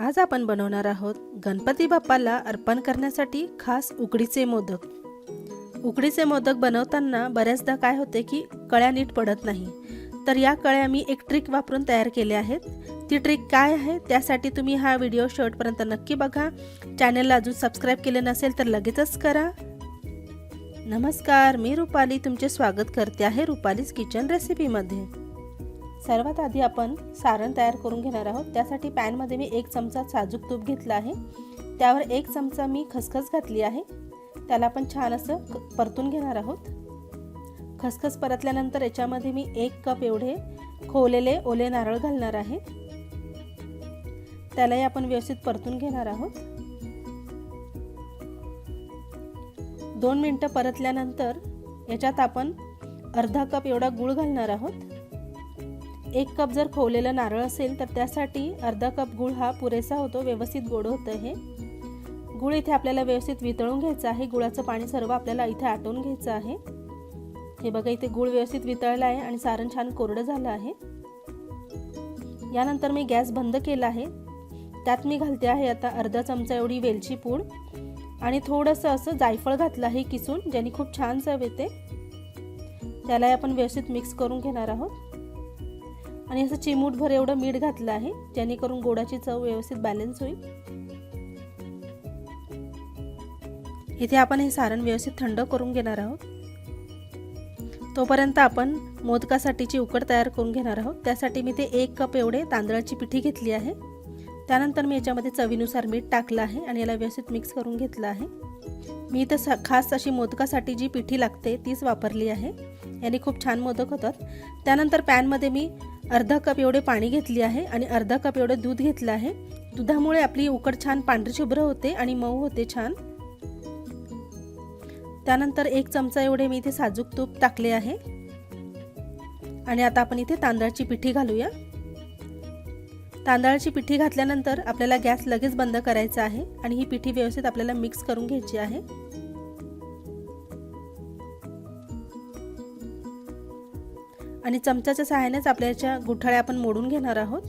आज आपण बनवणार आहोत गणपती बाप्पाला अर्पण करण्यासाठी खास उकडीचे मोदक. उकडीचे मोदक बनवताना बऱ्याचदा काय होते की कळ्या नीट पडत नाही. तर या कळ्या मी एक ट्रिक वापरून तयार केल्या आहेत. ती ट्रिक काय आहे त्यासाठी तुम्ही हा व्हिडिओ शेवटपर्यंत नक्की बघा. चॅनलला अजून सबस्क्राईब केले नसेल तर लगेचच करा. नमस्कार मी रुपाली. तुमचे स्वागत करते आहे रुपालीज किचन रेसिपीमध्ये सर्वात आधी आपण सारण तयार करून घेणार आहोत. त्यासाठी पॅनमध्ये मी एक चमचा साजूक तूप घेतला आहे. त्यावर एक चमचा मी खसखस घातली आहे. त्याला आपण छान असं क- परतून घेणार आहोत. खसखस परतल्यानंतर याच्यामध्ये मी एक कप एवढे खोवलेले ओले नारळ घालणार आहे. त्यालाही आपण व्यवस्थित परतून घेणार आहोत. दोन मिनटं परतल्यानंतर याच्यात आपण अर्धा कप एवढा गूळ घालणार आहोत. एक कप जर खोवलेलं नारळ असेल तर त्यासाठी अर्धा कप गूळ हा पुरेसा होतो व्यवस्थित गोड होतं हे. गूळ इथे आपल्याला व्यवस्थित वितळून घ्यायचं आहे. गुळाचं पाणी सर्व आपल्याला इथे आटवून घ्यायचं आहे. हे बघा इथे गूळ व्यवस्थित वितळलं आहे आणि सारण छान कोरडं झालं आहे. यानंतर मी गॅस बंद केला आहे. त्यात मी घालते आहे आता अर्धा चमचा एवढी वेलची पूड आणि थोडंसं असं जायफळ घातलं आहे किसून ज्याने खूप छान चव येते. त्यालाही आपण व्यवस्थित मिक्स करून घेणार आहोत. आणि असं चिमूटभर एवढं मीठ घातलं आहे जेणेकरून गोडाची चव व्यवस्थित बॅलन्स होईल. इथे आपण हे सारण व्यवस्थित थंड करून घेणार आहोत. तोपर्यंत आपण मोदकासाठीची उकड तयार करून घेणार आहोत. त्यासाठी मी ते एक कप एवढे तांदळाची पिठी घेतली आहे. त्यानंतर मी याच्यामध्ये चवीनुसार मीठ टाकलं आहे आणि याला व्यवस्थित मिक्स करून घेतलं आहे. मी इथं स खास अशी मोदकासाठी जी पिठी लागते तीच वापरली आहे. याने खूप छान मोदक होतात. त्यानंतर पॅनमध्ये मी अर्धा कप एवढे पाणी घेतली आहे आणि अर्धा कप एवढं दूध घेतलं आहे. दुधामुळे आपली उकड छान पांढरी शुभ्र होते आणि मऊ होते छान. त्यानंतर एक चमचा एवढे मी इथे साजूक तूप टाकले आहे. आणि आता आपण इथे तांदळाची पिठी घालूया. तांदळाची पिठी घातल्यानंतर आपल्याला गॅस लगेच बंद करायचा आहे आणि ही पिठी व्यवस्थित आपल्याला मिक्स करून घ्यायची आहे. आणि चमच्याच्या सहाय्यानेच आपल्या याच्या गुठळ्या आपण मोडून घेणार आहोत.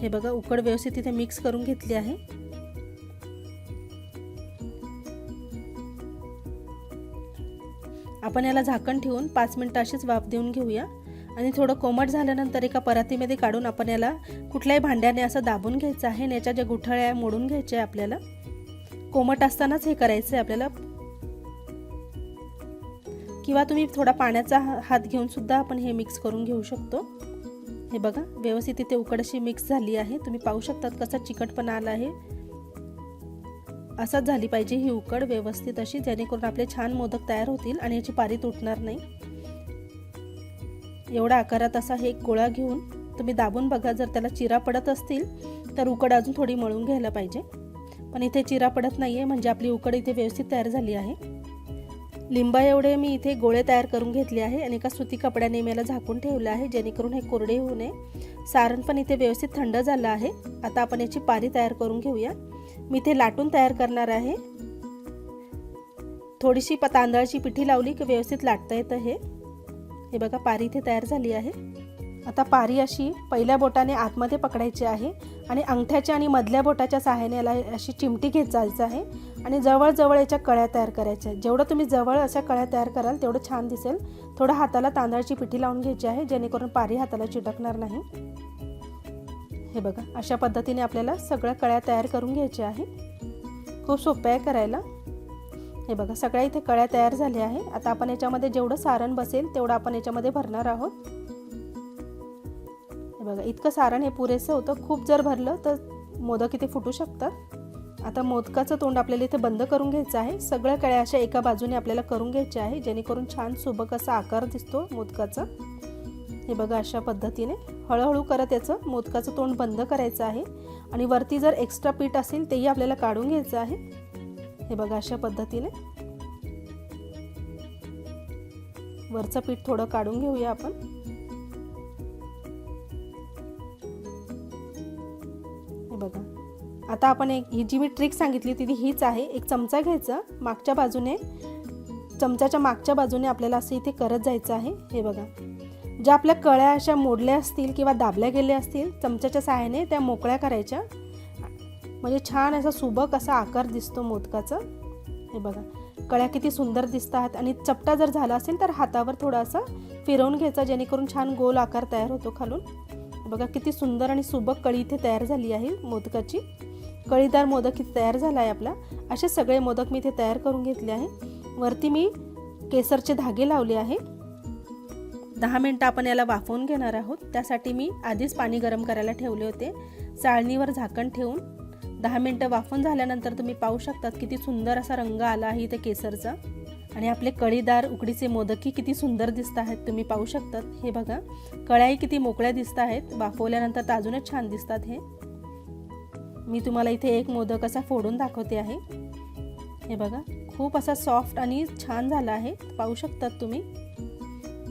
हे बघा उकड व्यवस्थित तिथे मिक्स करून घेतली आहे. आपण याला झाकण ठेवून पाच मिनटं अशीच वाफ देऊन घेऊया. आणि थोडं कोमट झाल्यानंतर एका परातीमध्ये काढून आपण याला कुठल्याही भांड्याने असं दाबून घ्यायचं आहे आणि याच्या ज्या गुठळ्या मोडून घ्यायच्या आहे आपल्याला कोमट असतानाच हे करायचं आहे आपल्याला. किंवा तुम्ही थोडा पाण्याचा हा- हात घेऊन सुद्धा आपण हे मिक्स करून घेऊ शकतो. हे बघा व्यवस्थित इथे उकड अशी मिक्स झाली आहे. तुम्ही पाहू शकतात कसा चिकटपणा आला आहे. असाच झाली पाहिजे ही उकड व्यवस्थित अशी जेणेकरून आपले छान मोदक तयार होतील आणि याची पारी तुटणार नाही. एवढा आकारात असा हे एक गोळा घेऊन तुम्ही दाबून बघा जर त्याला चिरा पडत असतील तर उकड अजून थोडी मळून घ्यायला पाहिजे. पण इथे चिरा पडत नाही आहे म्हणजे आपली उकड इथे व्यवस्थित तयार झाली आहे. लिंबा एवढे मी इथे गोळे तयार करून घेतले आहे आणि एका सुती कपड्याने मी याला झाकून ठेवलं आहे जेणेकरून हे कोरडे होऊ नये. सारण पण इथे व्यवस्थित थंड झालं आहे. आता आपण याची पारी तयार करून घेऊया. मी इथे लाटून तयार करणार आहे. थोडीशी प तांदळाची पिठी लावली की व्यवस्थित लाटता येतं हे. हे बघा पारी इथे तयार झाली आहे. आता पारी अशी पहिल्या बोटाने आतमध्ये पकडायची आहे आणि अंगठ्याच्या आणि मधल्या बोटाच्या सहाय्याने याला अशी चिमटी घेत जायचं आहे. आणि जवळजवळ याच्या कळ्या तयार करायच्या आहेत. जेवढं तुम्ही जवळ अशा कळ्या तयार कराल तेवढं छान दिसेल. थोडं हाताला तांदळाची पिठी लावून घ्यायची आहे जेणेकरून पारी हाताला चिटकणार नाही. हे बघा अशा पद्धतीने आपल्याला सगळ्या कळ्या तयार करून घ्यायच्या आहे. खूप सोप्या आहे करायला. हे बघा सगळ्या इथे कळ्या तयार झाल्या आहे. आता आपण याच्यामध्ये जेवढं सारण बसेल तेवढं आपण याच्यामध्ये भरणार आहोत. हे बघा इतकं सारण हे पुरेसं होतं. खूप जर भरलं तर मोदक इथे फुटू शकतात. आता मोदकाचं तोंड आपल्याला इथे बंद करून घ्यायचं आहे. सगळ्या कळ्या अशा एका बाजूने आपल्याला करून घ्यायच्या आहे. जेणेकरून छान सुबक असा आकार दिसतो मोदकाचा. हे बघा अशा पद्धतीने हळूहळू करत याचं मोदकाचं तोंड बंद करायचं आहे. आणि वरती जर एक्स्ट्रा पीठ असेल तेही आपल्याला काढून घ्यायचं आहे. हे बघा अशा पद्धतीने. वरचं पीठ थोडं काढून घेऊया आपण. हे बघा. आता आपण एक ही जी मी ट्रिक सांगितली ती हीच आहे. एक चमचा घ्यायचा मागच्या बाजूने. चमच्याच्या मागच्या बाजूने आपल्याला असं इथे करत जायचं आहे. हे बघा. ज्या आपल्या कळ्या अशा मोडल्या असतील किंवा दाबल्या गेल्या असतील चमच्याच्या सहाय्याने त्या मोकळ्या करायच्या. म्हणजे छान असा सुबक असा आकार दिसतो मोदकाचा. हे बघा. कळ्या किती सुंदर दिसतात आणि चपटा जर झाला असेल तर हातावर थोडासा फिरवून घ्यायचा जेणेकरून छान गोल आकार तयार होतो खालून. बघा किती सुंदर आणि सुबक कळी इथे तयार झाली आहे मोदकाची. कळीदार मोदक इथे तयार झाला आहे आपला. असे सगळे मोदक मी इथे तयार करून घेतले आहे. वरती मी केसरचे धागे लावले आहे. दहा मिनटं आपण याला वाफवून घेणार आहोत. त्यासाठी मी आधीच पाणी गरम करायला ठेवले होते. चाळणीवर झाकण ठेवून दहा मिनटं वाफून झाल्यानंतर तुम्ही पाहू शकतात किती सुंदर असा रंग आला आहे इथे केसरचा. आणि आपले कळीदार उकडीचे मोदकही किती सुंदर दिसत आहेत. तुम्ही पाहू शकतात. हे बघा. कळ्याही किती मोकळ्या दिसत आहेत. वाफवल्यानंतर तर अजूनच छान दिसतात हे. मी तुम्हाला इथे एक मोदक असा फोडून दाखवते आहे. हे बघा खूप असा सॉफ्ट आणि छान झाला आहे. पाहू शकतात तुम्ही.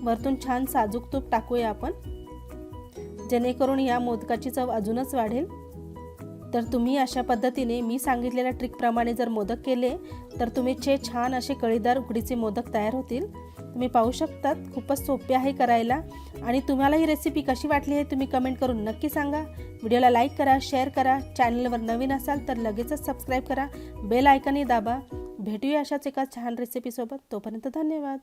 वरतून छान साजूक तूप टाकूया आपण. जेणेकरून या मोदकाची चव अजूनच वाढेल. तर तुम्ही अशा पद्धतीने मी सांगितलेल्या ट्रिकप्रमाणे जर मोदक केले तर तुम्ही छे छान असे कळीदार उकडीचे मोदक तयार होतील. तुम्ही पाहू शकतात. खूपच सोपे आहे करायला. आणि तुम्हाला ही रेसिपी कशी वाटली आहे तुम्ही कमेंट करून नक्की सांगा. व्हिडिओला लाईक करा शेअर करा. चॅनलवर नवीन असाल तर लगेचच सबस्क्राईब करा. बेल आयकनही दाबा. भेटूया अशाच एका छान रेसिपीसोबत तोपर्यंत धन्यवाद.